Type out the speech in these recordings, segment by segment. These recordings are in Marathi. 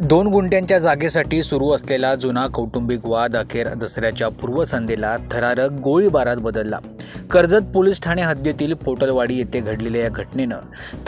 दोन गुंट्यांच्या जागेसाठी सुरू असलेला जुना कौटुंबिक वाद अखेर दसऱ्याच्या पूर्वसंध्येला थरारक गोळीबारात बदलला. कर्जत पोलीस ठाणे हद्दीतील पोटलवाडी येथे घडलेल्या या घटनेनं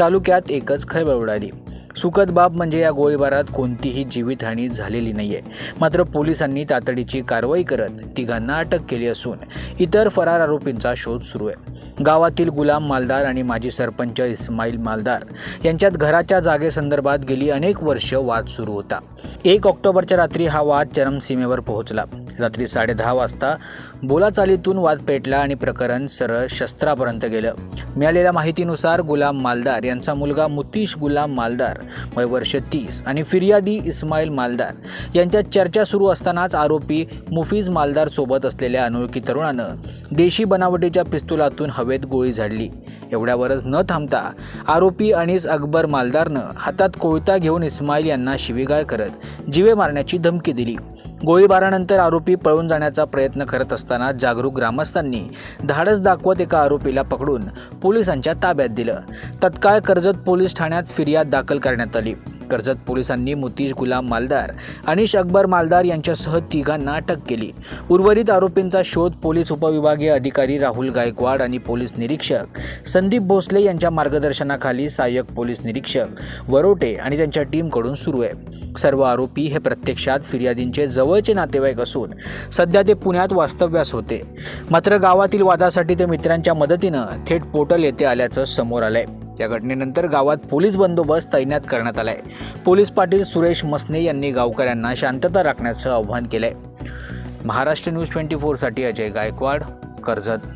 तालुक्यात एकच खळबळ उडाली. सुखद बाब म्हणजे या गोळीबारात कोणतीही जीवितहानी झालेली नाहीये. मात्र पोलिसांनी तातडीची कारवाई करत तिघांना अटक केली असून इतर फरार आरोपींचा शोध सुरू आहे. गावातील गुलाम मालदार आणि माजी सरपंच इस्माईल मालदार यांच्यात घराच्या जागेसंदर्भात गेली अनेक वर्ष वाद सुरू होता. एक ऑक्टोबरच्या रात्री हा वाद चरमसीमेवर पोहोचला. रात्री साडेदहा वाजता बोलाचालीतून वाद पेटला आणि प्रकरण सरळ शस्त्रापर्यंत गेलं. मिळालेल्या माहितीनुसार गुलाम मालदार यांचा मुलगा मुतीश गुलाम मालदार वय वर्ष तीस आणि फिर्यादी इस्माईल मालदार. यांच्यात चर्चा सुरू असतानाच आरोपी मुफीज मालदार सोबत असलेल्या अनोळखी तरुणानं देशी बनावटीच्या पिस्तुलातून हवेत गोळी झाडली. एवढ्यावरच न थांबता आरोपी अनिस अकबर मालदारनं हातात कोयता घेऊन इस्माईल यांना शिवीगाळ करत जीवे मारण्याची धमकी दिली. गोळीबारानंतर आरोपी पळून जाण्याचा प्रयत्न करत असताना जागरूक ग्रामस्थांनी धाडस दाखवत एका आरोपीला पकडून पोलिसांच्या ताब्यात दिलं. तत्काळ कर्जत पोलीस ठाण्यात फिर्याद दाखल करण्यात आली. कर्जत पोलिसांनी मुतीश गुलाम मालदार अनिश अकबर मालदार यांच्यासह तिघांना अटक केली. उर्वरित आरोपींचा शोध पोलीस उपविभागीय अधिकारी राहुल गायकवाड आणि पोलीस निरीक्षक संदीप भोसले यांच्या मार्गदर्शनाखाली सहाय्यक पोलीस निरीक्षक वरोटे आणि त्यांच्या टीमकडून सुरू आहे. सर्व आरोपी हे प्रत्यक्षात फिर्यादींचे जवळचे नातेवाईक असून सध्या ते पुण्यात वास्तव्यास होते. मात्र गावातील वादासाठी ते मित्रांच्या मदतीनं थेट पोटल येथे आल्याचं समोर आलंय. या घटनेनंतर गावात पोलीस बंदोबस्त तैनात करण्यात आलाय. पोलीस पाटील सुरेश मसने यांनी गावकऱ्यांना शांतता राखण्याचं आवाहन केलंय. महाराष्ट्र न्यूज ट्वेंटी फोरसाठी अजय गायकवाड कर्जत.